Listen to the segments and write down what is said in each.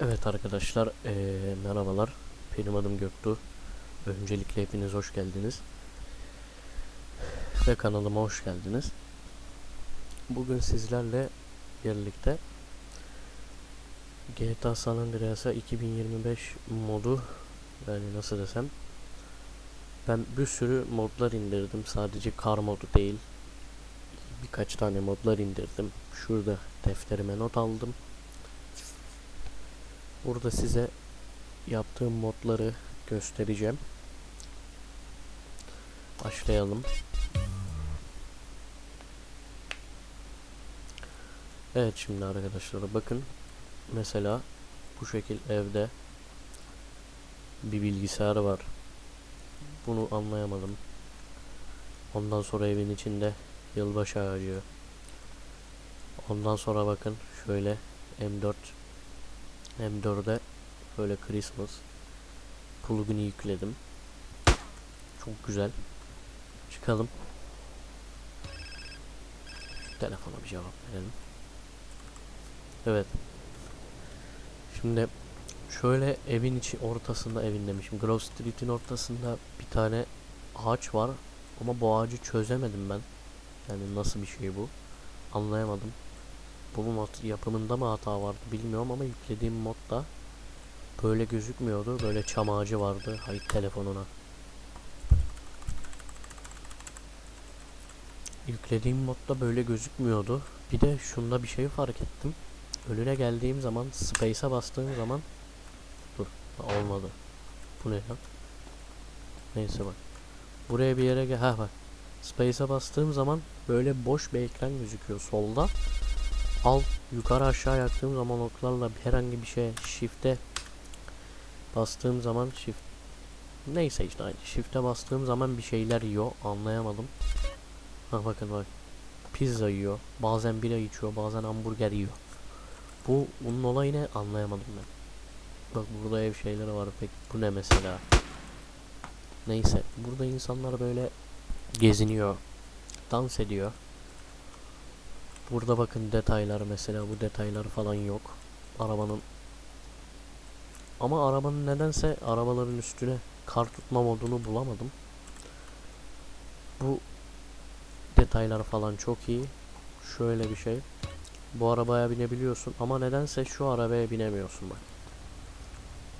Evet arkadaşlar, eee, merhabalar. Benim adım Göktuğ. Öncelikle hepiniz hoş geldiniz. Ve kanalıma hoş geldiniz. Bugün sizlerle birlikte GTA San Andreas'a 2025 modu yani nasıl desem ben bir sürü modlar indirdim. Sadece kar modu değil. Birkaç tane modlar indirdim. Şurada defterime not aldım. Burada size yaptığım modları göstereceğim. Başlayalım. Evet şimdi arkadaşlar bakın. Mesela bu şekil evde bir bilgisayar var. Bunu anlayamadım. Ondan sonra evin içinde yılbaşı ağacı. Ondan sonra bakın şöyle M4 M4'e böyle Christmas plugin'i yükledim. Çok güzel. Çıkalım. Telefona bir cevap verelim. Evet. Şimdi şöyle evin içi ortasında evin demişim. Grove Street'in ortasında bir tane ağaç var. Ama bu ağacı çözemedim ben. Yani nasıl bir şey bu? Anlayamadım. Mod yapımında mı hata vardı bilmiyorum ama yüklediğim modda böyle gözükmüyordu. Böyle çam ağacı vardı. Hay telefonuna. Yüklediğim modda böyle gözükmüyordu. Bir de şunda bir şey fark ettim. Önüne geldiğim zaman space'a bastığım zaman dur olmadı. Bu ne lan? Neyse bak. Buraya bir yere gel. Ha bak. Space'a bastığım zaman böyle boş bir ekran gözüküyor solda. Al yukarı aşağı yaktığım zaman oklarla herhangi bir şeye shift'e bastığım zaman shift neyse işte shift'e bastığım zaman bir şeyler yiyor anlayamadım. Ha bakın bak pizza yiyor bazen bira içiyor bazen hamburger yiyor. Bu bunun olayı ne anlayamadım ben. Bak burada ev şeyleri var pek bu ne mesela. Neyse burada insanlar böyle geziniyor dans ediyor. Burada bakın detaylar mesela bu detaylar falan yok. Arabanın ama arabanın nedense arabaların üstüne kar tutma modunu bulamadım. Bu detaylar falan çok iyi. Şöyle bir şey. Bu arabaya binebiliyorsun ama nedense şu arabaya binemiyorsun bak.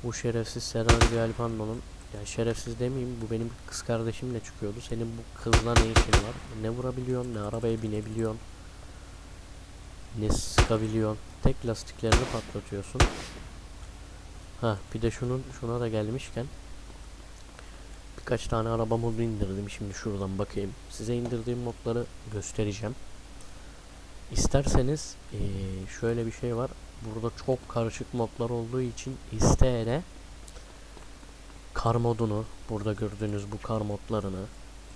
Bu şerefsiz Serrano Alpando'nun yani şerefsiz demeyeyim bu benim kız kardeşimle çıkıyordu. Senin bu kızla ne işin var? Ne vurabiliyorsun ne arabaya binebiliyorsun ne sıkabiliyorsun. Tek lastiklerini patlatıyorsun. Ha bir de şunun şuna da gelmişken birkaç tane araba modu indirdim. Şimdi şuradan bakayım. Size indirdiğim modları göstereceğim. İsterseniz eee, şöyle bir şey var. Burada çok karışık modlar olduğu için isteyene kar modunu, burada gördüğünüz bu kar modlarını,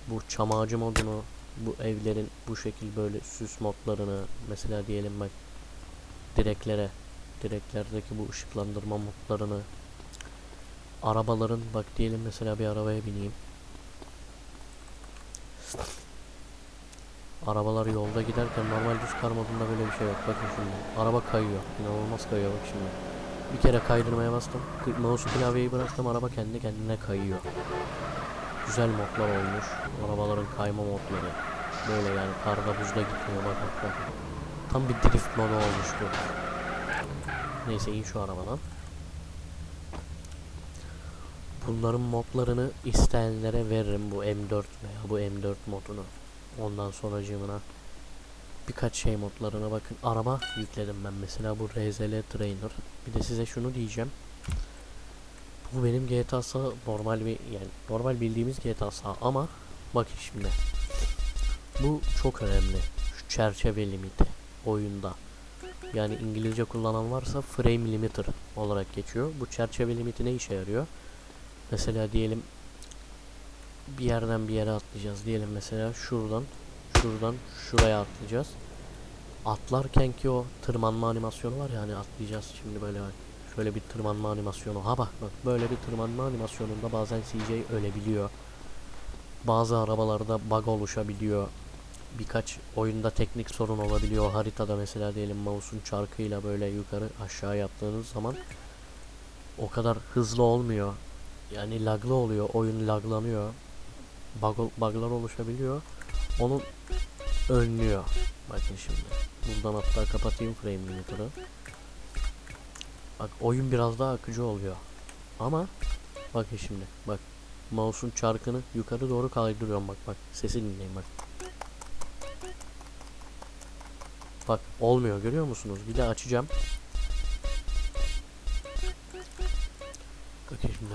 bu çam ağacı modunu, bu evlerin bu şekil böyle süs modlarını mesela diyelim bak direklere direklerdeki bu ışıklandırma modlarını arabaların bak diyelim mesela bir arabaya bineyim Arabalar yolda giderken normal düz kar modunda böyle bir şey yok. Bakın şimdi. Araba kayıyor. İnanılmaz kayıyor bak şimdi. Bir kere kaydırmaya bastım. Mouse klavyeyi bıraktım. Araba kendi kendine kayıyor. Güzel modlar olmuş. Arabaların kayma modları. Böyle yani karda buzda gitmiyor bak bak bak. Tam bir drift modu olmuş bu. Neyse in şu arabadan. Bunların modlarını isteyenlere veririm bu M4 veya bu M4 modunu. Ondan sonracığımına birkaç şey modlarına bakın. Araba yükledim ben mesela bu RZL Trainer. Bir de size şunu diyeceğim. Bu benim GTA'sa normal bir yani normal bildiğimiz GTA'sa ama bakın şimdi. Bu çok önemli. Şu çerçeve limiti oyunda. Yani İngilizce kullanan varsa frame limiter olarak geçiyor. Bu çerçeve limiti ne işe yarıyor? Mesela diyelim bir yerden bir yere atlayacağız. Diyelim mesela şuradan şuradan şuraya atlayacağız. Atlarken ki o tırmanma animasyonu var ya hani atlayacağız şimdi böyle. Şöyle bir tırmanma animasyonu. Ha bak bak böyle bir tırmanma animasyonunda bazen CJ ölebiliyor. Bazı arabalarda bug oluşabiliyor. Birkaç oyunda teknik sorun olabiliyor. Haritada mesela diyelim mouse'un çarkıyla böyle yukarı aşağı yaptığınız zaman o kadar hızlı olmuyor. Yani laglı oluyor. Oyun laglanıyor. Bug, bug'lar oluşabiliyor. Onu önlüyor. Bakın şimdi. Buradan hatta kapatayım frame limiter'ı. Bak oyun biraz daha akıcı oluyor. Ama bakın şimdi. Bak mouse'un çarkını yukarı doğru kaydırıyorum bak bak. Sesi dinleyin bak. Bak olmuyor görüyor musunuz? Bir de açacağım. Bakın şimdi.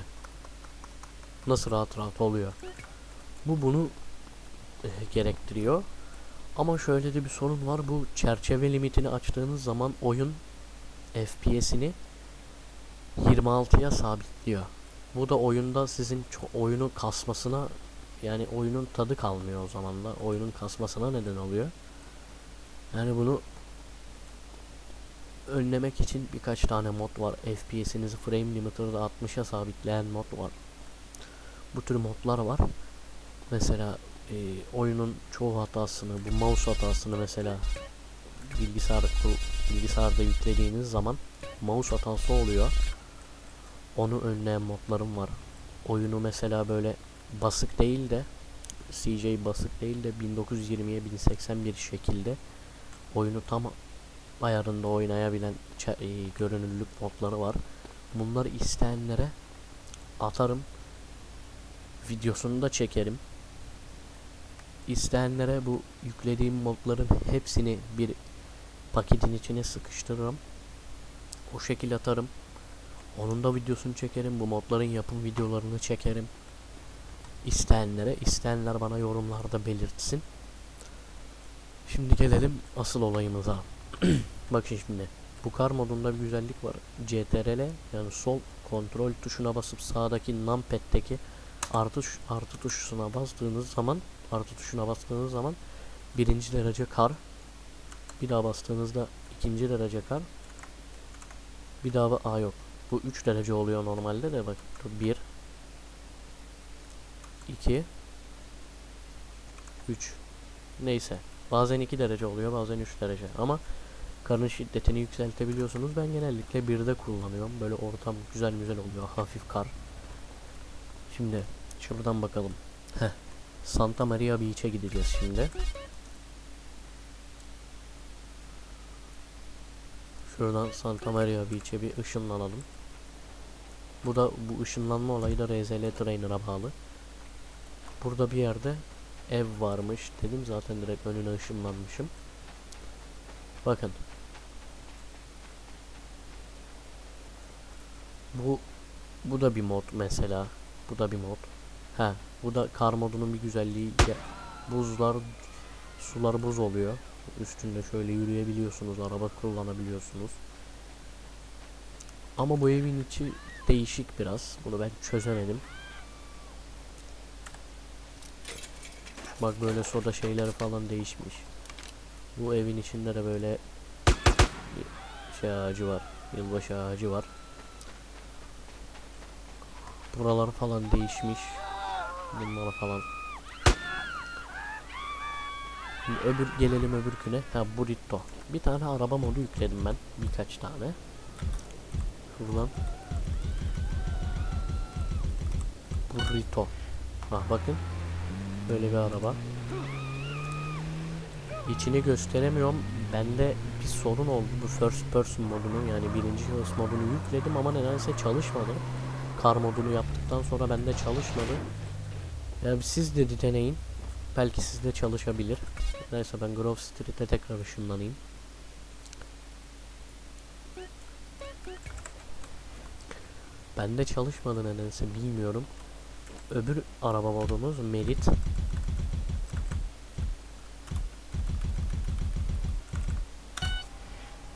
Nasıl rahat rahat oluyor. Bu bunu e, gerektiriyor. Ama şöyle de bir sorun var. Bu çerçeve limitini açtığınız zaman oyun FPS'ini 26'ya sabitliyor. Bu da oyunda sizin oyunu kasmasına yani oyunun tadı kalmıyor o zaman da. Oyunun kasmasına neden oluyor. Yani bunu önlemek için birkaç tane mod var. FPS'inizi frame limiter'da 60'a sabitleyen mod var. Bu tür modlar var. Mesela e, oyunun çoğu hatasını, bu mouse hatasını mesela bilgisayar bilgisayarda yüklediğiniz zaman mouse hatası oluyor. Onu önleyen modlarım var. Oyunu mesela böyle basık değil de CJ basık değil de 1920'ye 1081 şekilde oyunu tam ayarında oynayabilen e, görünürlük modları var. Bunları isteyenlere atarım. Videosunu da çekerim. İsteyenlere bu yüklediğim modların hepsini bir paketin içine sıkıştırırım. O şekil atarım. Onun da videosunu çekerim. Bu modların yapım videolarını çekerim. İsteyenlere, isteyenler bana yorumlarda belirtsin. Şimdi gelelim asıl olayımıza. Bakın şimdi. Bu kar modunda bir güzellik var. CTRL yani sol kontrol tuşuna basıp sağdaki numpad'deki artı artı tuşuna bastığınız zaman artı tuşuna bastığınız zaman birinci derece kar bir daha bastığınızda ikinci derece kar bir daha aa yok bu 3 derece oluyor normalde de bak 1 2 3 neyse bazen 2 derece oluyor bazen 3 derece ama karın şiddetini yükseltebiliyorsunuz ben genellikle 1'de kullanıyorum böyle ortam güzel güzel oluyor hafif kar şimdi şuradan bakalım Heh. Santa Maria Beach'e gideceğiz şimdi. Şuradan Santa Maria Beach'e bir ışınlanalım. Bu da bu ışınlanma olayı da RZL Trainer'a bağlı. Burada bir yerde ev varmış dedim zaten direkt önüne ışınlanmışım. Bakın. Bu bu da bir mod mesela. Bu da bir mod. Ha, bu da kar modunun bir güzelliği. Buzlar, sular buz oluyor. Üstünde şöyle yürüyebiliyorsunuz, araba kullanabiliyorsunuz. Ama bu evin içi değişik biraz. Bunu ben çözemedim. Bak böyle soda şeyleri falan değişmiş. Bu evin içinde de böyle şey ağacı var. Yılbaşı ağacı var. Buralar falan değişmiş. Bunlara falan. Şimdi öbür gelelim öbürküne. Ha burrito. Bir tane araba modu yükledim ben. Birkaç tane. Şuradan. Burrito. Ha bakın. Böyle bir araba. İçini gösteremiyorum. Bende bir sorun oldu bu first person modunu yani birinci şahıs modunu yükledim ama nedense çalışmadı. Kar modunu yaptıktan sonra bende çalışmadı. Yani siz de deneyin. Belki sizde çalışabilir. Neyse ben Grove Street'e tekrar ışınlanayım. Bende çalışmadı nedense bilmiyorum. Öbür araba modumuz Merit.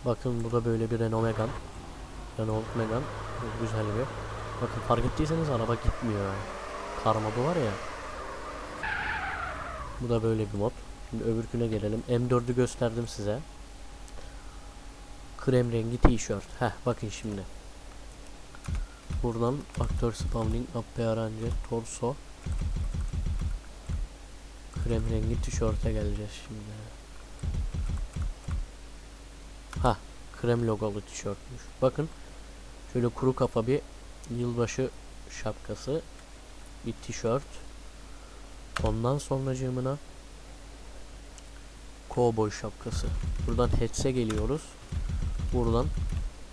Bakın bu da böyle bir Renault Megane. Renault Megane. Güzel bir. Bakın fark ettiyseniz araba gitmiyor. yani. Kar modu var ya. Bu da böyle bir mod. Şimdi öbürküne gelelim. M4'ü gösterdim size. Krem rengi tişört. Heh bakın şimdi. Buradan aktör spawning, appearance, torso. krem rengi tişörte geleceğiz şimdi. Ha, krem logolu tişörtmüş. Bakın şöyle kuru kafa bir yılbaşı şapkası, bir tişört. Ondan sonracığımına kovboy şapkası. Buradan headse geliyoruz. Buradan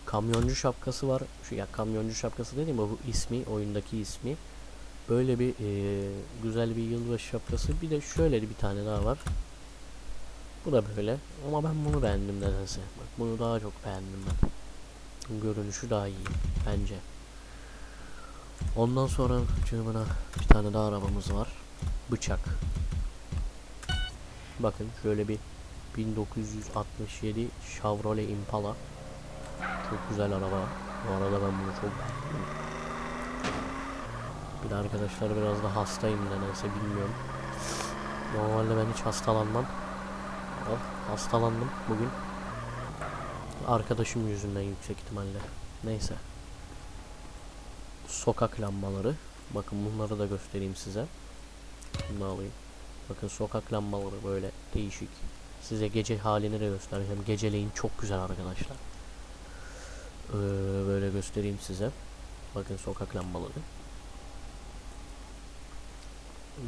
kamyoncu şapkası var. Şu ya kamyoncu şapkası dediğim bu ismi, oyundaki ismi. Böyle bir eee, güzel bir yılbaşı şapkası. Bir de şöyle bir tane daha var. Bu da böyle. Ama ben bunu beğendim nedense. Bak bunu daha çok beğendim ben. Görünüşü daha iyi bence. Ondan sonra cığımına bir tane daha arabamız var. Bıçak. Bakın şöyle bir 1967 Chevrolet Impala. Çok güzel araba. Bu arada ben bunu çok beğendim. Bir de arkadaşlar biraz da hastayım nedense bilmiyorum. Normalde ben hiç hastalanmam. Oh, hastalandım bugün. Arkadaşım yüzünden yüksek ihtimalle. Neyse. Sokak lambaları. Bakın bunları da göstereyim size. Bunu alayım. Bakın sokak lambaları böyle değişik. Size gece halini de göstereceğim. Geceleyin çok güzel arkadaşlar. Ee, böyle göstereyim size. Bakın sokak lambaları.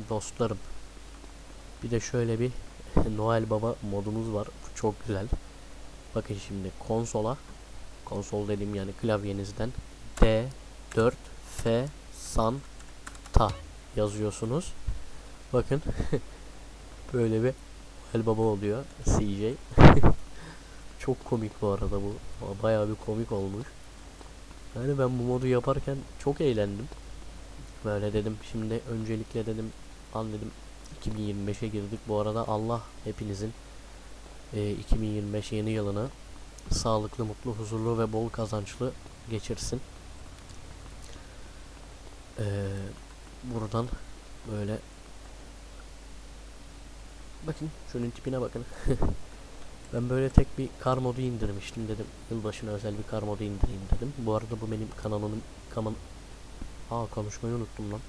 Dostlarım. Bir de şöyle bir Noel Baba modumuz var. Bu çok güzel. Bakın şimdi konsola konsol dediğim yani klavyenizden D 4 F San Ta yazıyorsunuz. Bakın böyle bir Noel Baba oluyor CJ. çok komik bu arada bu. Bayağı bir komik olmuş. Yani ben bu modu yaparken çok eğlendim. Böyle dedim şimdi öncelikle dedim an dedim 2025'e girdik. Bu arada Allah hepinizin e, 2025 yeni yılını sağlıklı, mutlu, huzurlu ve bol kazançlı geçirsin. Ee, buradan böyle bakın şunun tipine bakın. ben böyle tek bir kar modu indirmiştim dedim. Yılbaşına özel bir kar modu indireyim dedim. Bu arada bu benim kanalımın kaman Aa konuşmayı unuttum lan.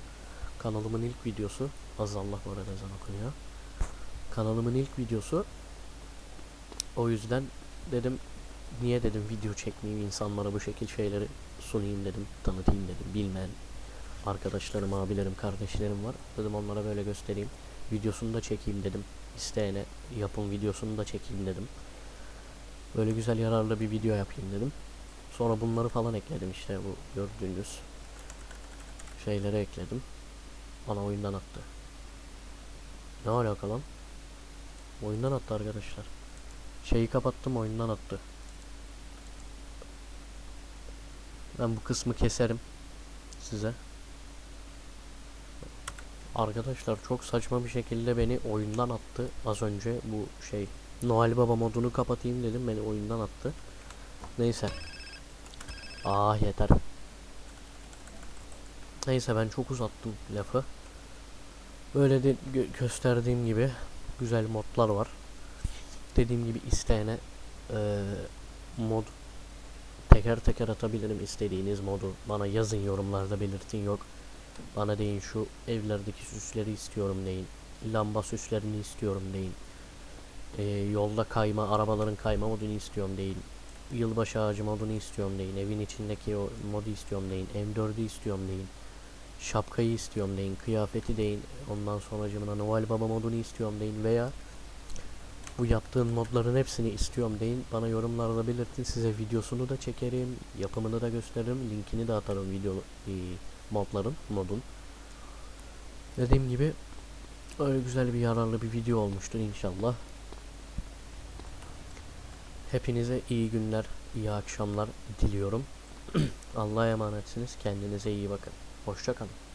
Kanalımın ilk videosu. Az bu arada ezan okunuyor. Kanalımın ilk videosu. O yüzden dedim niye dedim video çekmeyeyim insanlara bu şekil şeyleri sunayım dedim. Tanıtayım dedim. Bilmeyen arkadaşlarım, abilerim, kardeşlerim var. Dedim onlara böyle göstereyim. Videosunu da çekeyim dedim. İsteyene yapım videosunu da çekeyim dedim. Böyle güzel yararlı bir video yapayım dedim. Sonra bunları falan ekledim işte bu gördüğünüz şeyleri ekledim. Bana oyundan attı. Ne alaka lan? Oyundan attı arkadaşlar. Şeyi kapattım oyundan attı. Ben bu kısmı keserim size. Arkadaşlar çok saçma bir şekilde beni oyundan attı az önce bu şey Noel Baba modunu kapatayım dedim beni oyundan attı. Neyse. Ah yeter. Neyse ben çok uzattım lafı. Böyle de gö- gösterdiğim gibi güzel modlar var. Dediğim gibi isteyene eee, mod teker teker atabilirim istediğiniz modu. Bana yazın yorumlarda belirtin yok. Bana deyin şu evlerdeki süsleri istiyorum deyin. Lamba süslerini istiyorum deyin. Eee, yolda kayma, arabaların kayma modunu istiyorum deyin. Yılbaşı ağacı modunu istiyorum deyin. Evin içindeki o modu istiyorum deyin. M4'ü istiyorum deyin. Şapkayı istiyorum deyin. Kıyafeti deyin. Ondan sonra cımına Noel Baba modunu istiyorum deyin. Veya bu yaptığın modların hepsini istiyorum deyin. Bana yorumlarda belirtin. Size videosunu da çekerim. Yapımını da gösteririm. Linkini de atarım video e, modların, modun. Dediğim gibi öyle güzel bir yararlı bir video olmuştur inşallah. Hepinize iyi günler, iyi akşamlar diliyorum. Allah'a emanetsiniz. Kendinize iyi bakın. Hoşça kalın.